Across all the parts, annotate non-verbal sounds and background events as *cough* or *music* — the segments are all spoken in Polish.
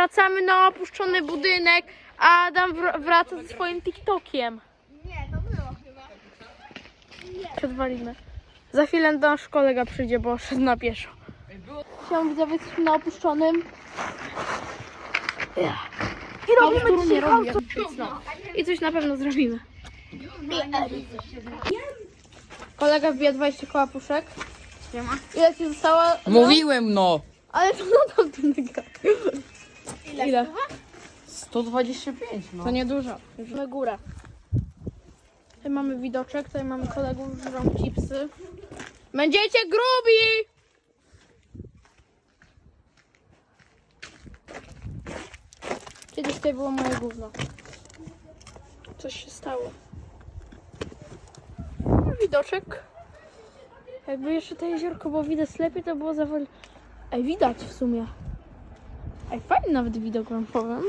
wracamy na opuszczony budynek, a Adam wr- wraca ze swoim TikTokiem. Nie, to było chyba. Przedwalimy. Za chwilę nasz kolega przyjdzie, bo szedł na pieszo. Siema widzowie, jesteśmy na opuszczonym. I robimy dzisiaj auto. No. I coś na pewno zrobimy. Kolega wbija 20 koła puszek. Ile ci zostało? Mówiłem no! Ale to nadal ten wygra. Ile? 125 no. To niedużo. Na górę. Tutaj mamy widoczek, tutaj mamy kolegów, żrą chipsy. Będziecie grubi! Kiedyś tutaj było moje gówno. Coś się stało. No, Widoczek. Jakby jeszcze to jeziorko było widać lepiej, to było zawoli... Ej, widać w sumie. Ej, fajny nawet widok wam powiem.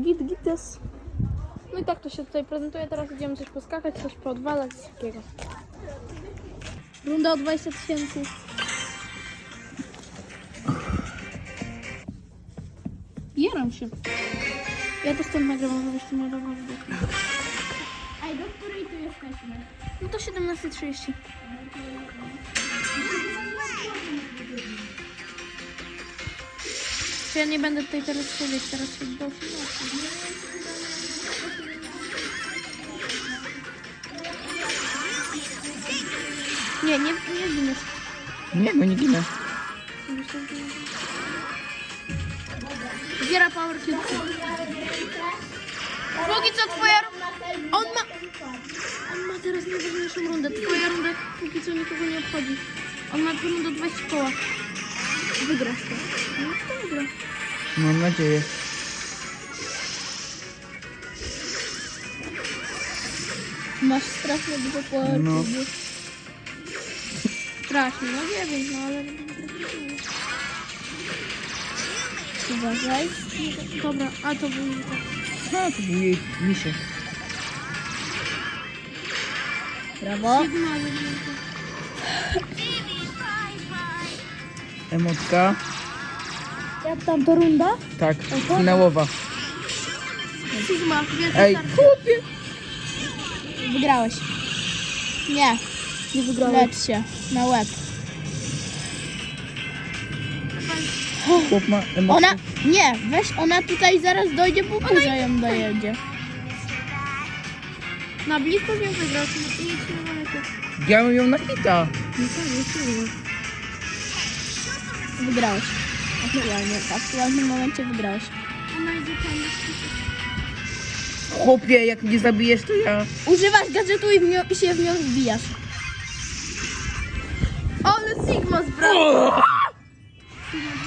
Git, gites. No i tak to się tutaj prezentuje. Teraz idziemy coś poskakać, coś poodwalać, coś takiego. Runda o 20 tysięcy. Jaram się. Ja to stąd nagrywam, żebyś tu miał dobry widok. Ej, do której tu jesteśmy? No to 17.30. Czy ja nie będę tutaj teraz siedzieć, teraz się do Nie, nie, nie giniesz. Nie no, nie ginę. Zbiera power cube. Póki co twoja... On ma... On ma teraz najważniejszą rundę. Twoja runda póki co nikogo nie obchodzi. On ma rundę 20 koła. Wygrasz to. No. Mam nadzieję. Masz strasznie dużo power No. Strasznie, no nie wiem, no ale... Uważaj. Dobra, a to był... No to był jej misiek. Brawo. Emotka. Jak tam to runda? Tak, finałowa. Sigma, wielka Ej, chłopie! Wygrałeś. Nie. Nie wygrałeś. Lecz się. Na łeb. Chłop ma. Ona, nie, weź, ona tutaj zaraz dojdzie, bo kurza ją dojedzie. Na blisko wiem wygrać, nic nie. Ja ją na hita. Wygrałeś. Aktualnie, w aktualnym momencie wygrałeś. Chłopie, jak mnie zabijesz, to ja... Używasz gadżetu i, w nią, i się w nią wbijasz. Ale Sigma zbrał.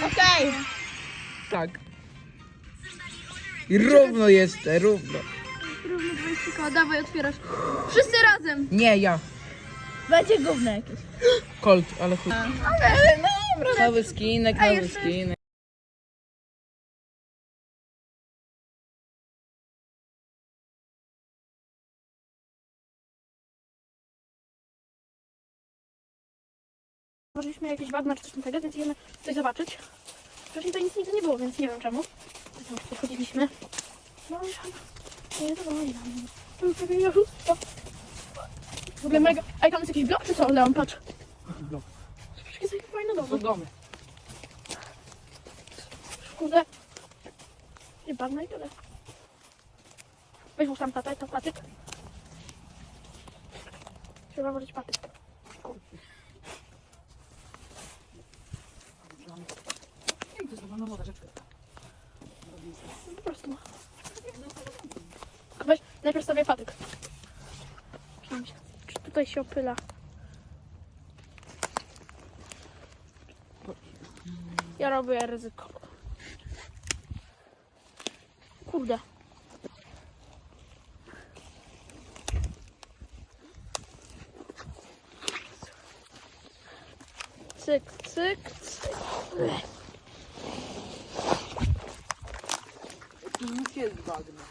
Okej. Tak. I równo jeszcze, równo. Równo 20 koła, dawaj otwierasz. Wszyscy razem. Nie, ja. Będzie gówno jakieś. Colt, ale chuj. Ale no, Nowy skinek, jeszcze- skinek. Zobaczyliśmy jakieś bagna czy coś takiego, więc idziemy coś zobaczyć. Wcześniej to nic nigdy nie było, więc nie wiem czemu. Teraz Pochodziliśmy. No i tam. Nie, to było nie W ogóle mega... Ej, tam jest jakiś blok czy co? Leon, patrz. Blok. Patrz, jakie fajne To domy. domy. Kurde. Nie bagna i tyle. Weź już tam tatę, to patyk. Trzeba włożyć patyk. Po prostu. Weź najpierw sobie patyk. Pięć. Czy tutaj się opyla? Ja robię ryzyko. Kurde. Cyk, cyk, cyk. Już jest bagno.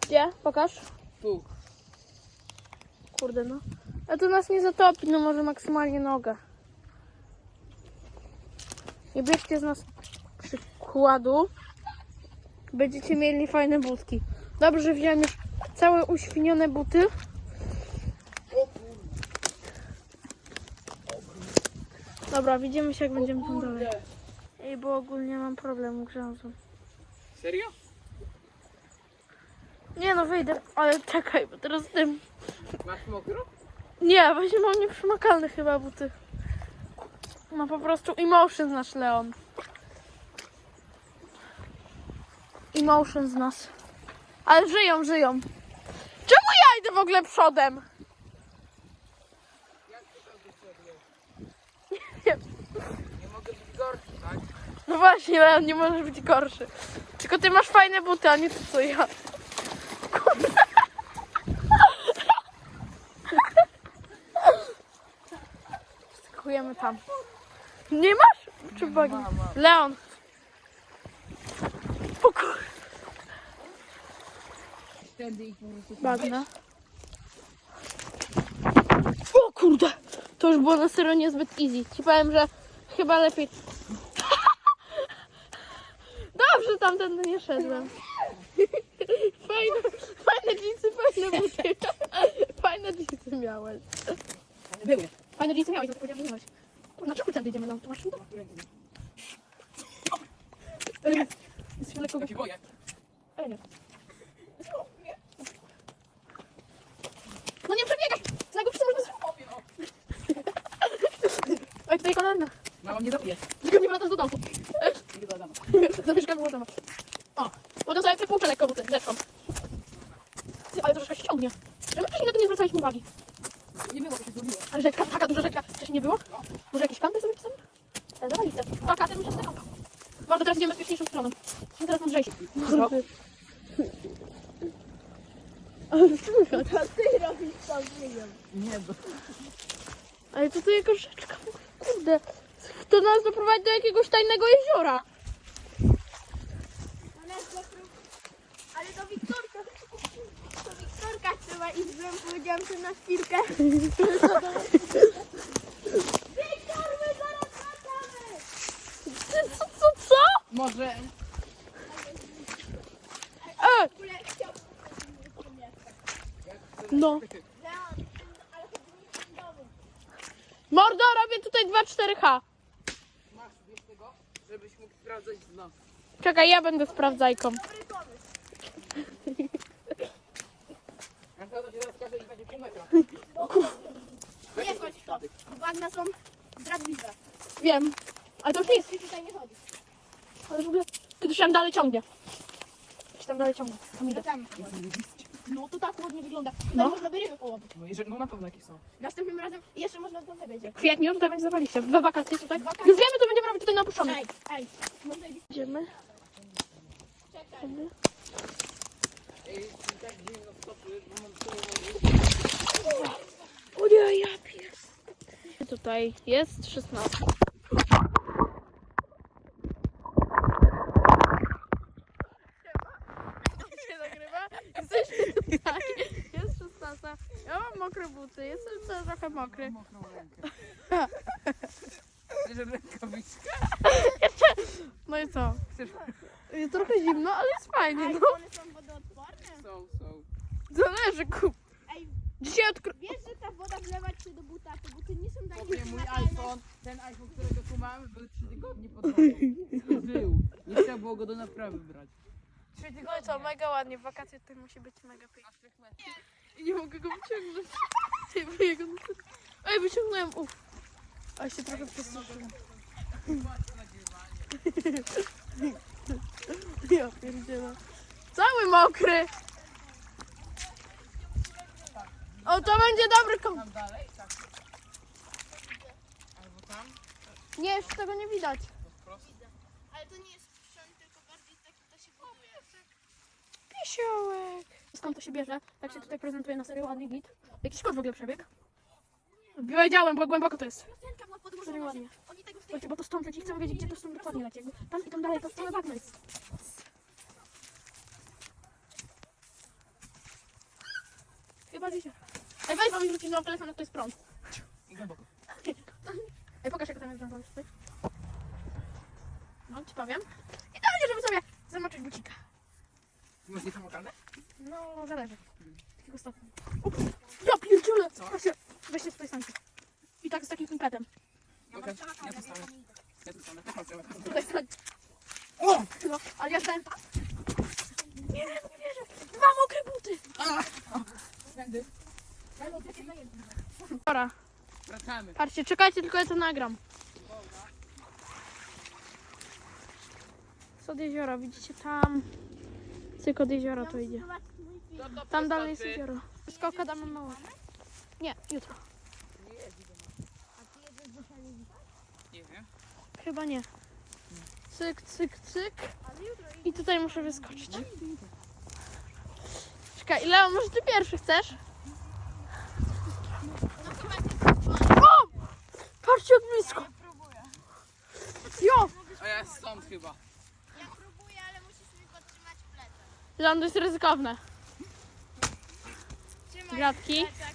Gdzie? Pokaż. Tu. Kurde no. A to nas nie zatopi, no może maksymalnie nogę. Nie bierzcie z nas krzyku. zakładu będziecie mieli fajne butki. Dobrze, wziąłem już całe uświnione buty. Dobra, widzimy się jak będziemy tam dalej. Ej, bo ogólnie mam problem grzęzu. Serio? Nie no, wyjdę, ale czekaj, bo teraz tym... Masz mokro? Nie, właśnie mam nieprzemakalne chyba buty. No po prostu emotion nasz Leon. Emotion z nas. Ale żyją, żyją. Czemu ja idę w ogóle przodem? Nie, Nie mogę być gorszy, tak? no właśnie, Leon, nie możesz być gorszy. Tylko ty masz fajne buty, a nie to co ja. Kurde. Skakujemy tam. Nie masz? Czy bagi? Leon. O kur... Wtedy ich po prostu... Bagna. O kurde! To już było na serio niezbyt easy. Ci powiem, że chyba lepiej... *laughs* Dobrze tamtędy nie szedłem. *laughs* Fajne, fajne jeansy, fajne buty. *laughs* Fajne jeansy miałeś. Były. Fajne jeansy miałeś, to powiedziałem, że miałeś. Na czemu tędy idziemy? No, tu masz to? Jesteśmy lekko Ja się boję. Ej, nie. No nie przebiegaj! Z najgorszym można *laughs* zrobić. Oj, tutaj kolejna. Mama mnie zabije. Tylko nie wracasz do domu. Nie do Adama. Zamieszkamy u Adama. O, potem sobie przypłuczę lekko rzeczką. Ty, ale to rzeczka się ciągnie. Czemu wcześniej na to nie zwracaliśmy uwagi? Nie było, bo się zgubiło. Ale rzeczka, taka duża rzeczka wcześniej nie było? Może jakiś kanty sobie pisali? Ale zawalice. A kater mi się stykał. Może teraz idziemy bezpieczniejszą stroną. Są teraz mądrzejsi. Ale słychać. ty robisz to wyjął. Nie, bo... Ale tutaj jakaś rzeczka, kurde. To nas doprowadzi do jakiegoś tajnego jeziora. Ale, ale do Wiktorka, do Wiktorka trzeba iść, byłem powiedziałam, że na chwilkę. Wiktor, my zaraz wracamy! Co, co, co? Może... E, W ogóle chciałbym no. Leon, ale domu. Mordo, robię tutaj 2-4H. Masz, wiesz tego? Żebyś mógł sprawdzać dno. Czekaj, ja będę sprawdzajką. Dobry pomysł. A to się zaraz każe i będzie pół metra. Nie chodź w to. Bagna są zdradliwe. Wiem. Ale to już nic. Ty tutaj nie chodzi. Ale w ogóle, ty to się tam dalej ciągnie. Się tam dalej ciągnie. Tam No idę. tam. No to tak ładnie wygląda. Tutaj No. można by ryby połowić. No, jeżeli, no na pewno jakieś są. Następnym razem jeszcze można do tego będzie. W kwietniu tutaj będzie zawaliście. We wakacje tutaj. Już wiemy, co będziemy robić tutaj na opuszczonym. Ej, ej. Idziemy. Czekaj. O nie, ja pies. Tutaj jest 16. się nagrywa. Jesteśmy tutaj. Jest 16. Ja mam mokre buty. Jestem trochę mokry. Mokrą rękę. Że rękawiczka. No i co? Chcesz... Jest trochę zimno, ale jest fajnie. No. Są. Są, są. Zależy, kup. Ej, Dzisiaj odkry... wiesz, że ta woda wlewać się do buta, te buty nie są takie Powiem, mój iPhone, ten iPhone, którego tu mamy, był 3 tygodnie pod wodą. Był. Nie trzeba było go do naprawy brać. No i co, mega ładnie. W wakacje tutaj musi być mega pięknie. I nie mogę go wyciągnąć. Ty, bo jego na Ej, wyciągnąłem, uff. A się trochę przestraszyłem. *laughs* Ja pierdzielę. Cały mokry. O, to będzie dobry kom... Tam dalej? Tak. Albo tam? Nie, już tego nie widać. Ale to nie jest sprzęt, tylko bardziej taki, to się buduje. Pisiołek. Skąd to się bierze? Tak się tutaj prezentuje na serio ładny git. Jakiś kot w ogóle przebiegł. Wiedziałem, bo głęboko to jest. Piosenka była Serio podłożona. ładnie. Oni tego w tej Słuchajcie, bo to stąd leci, chcę wiedzieć, gdzie to stąd dokładnie leci. Jakby tam i tam dalej, to całe bagno jest. Chyba wiecie. Ej, weź, bo mi wrócić na telefon, to jest prąd. I głęboko. Ej, pokaż, jak tam jest prąd tutaj. No, ci powiem. I to Masz niesamokalne? No, zależy. Takiego stopnia. Ja pierdzielę! Weźcie, weźcie z tej stanki. I tak z takim impetem. Pokaż. Ja tu stanę. Ja tu stanę. Mam sobie. Tutaj stań. O! No, ale ja stałem tak. Nie, nie wierzę. Dwa mokre buty. Będę. Dobra, Wracamy. patrzcie, czekajcie, tylko ja to nagram. Co od jeziora, widzicie tam? Cyk od jeziora to idzie. Tam dalej jest jezioro. Skoka damy mała. Nie, jutro. Nie wiem. Chyba nie. Cyk, cyk, cyk. I tutaj muszę wyskoczyć. Czekaj, Leo, może ty pierwszy chcesz? O! Patrzcie jak blisko. Ja próbuję. Jo! A ja stąd chyba. Ja próbuję, ale musisz mi podtrzymać plecak. Dla to jest ryzykowne. Trzymaj Gratki. plecak.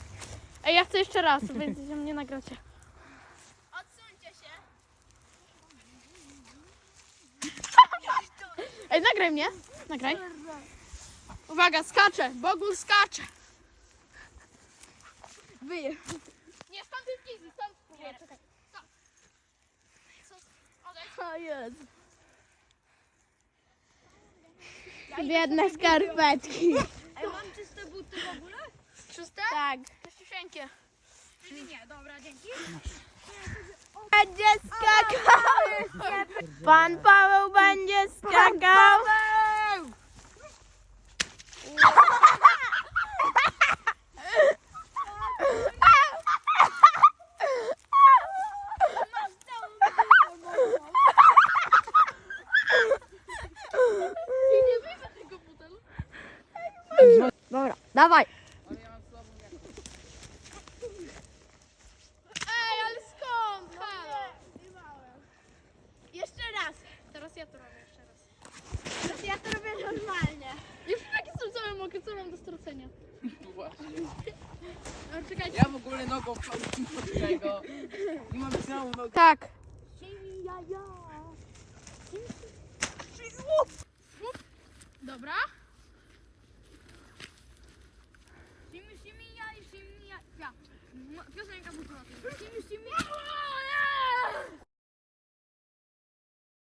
Ej, ja chcę jeszcze raz, więc mnie nagracie. Odsuńcie się. Ej, nagraj mnie. Nagraj. Uwaga, skaczę. Bogul skacze. Wyje. Nie, stąd jest easy, stąd spróbuję. Czekaj. O Jezu. Biedne skarpetki. Ej, mam czyste buty w ogóle? Czyste? Tak. Czyściusieńkie. Czyli nie, dobra, dzięki. Będzie skakał. Pan Paweł będzie skakał. Dawaj. Ej, ale skąd? Halo. Jeszcze raz. Teraz ja to robię jeszcze raz. Teraz ja to robię normalnie. Już tak jestem cały mokry, co mam do stracenia? Właśnie. No, czekajcie. Ja w ogóle nogą wchodzę pod tego. I mam całą nogę. Tak. Dobra. Simi, simi, ja i simi, ja. ja. Piosenka budowa. Simi, simi, ja.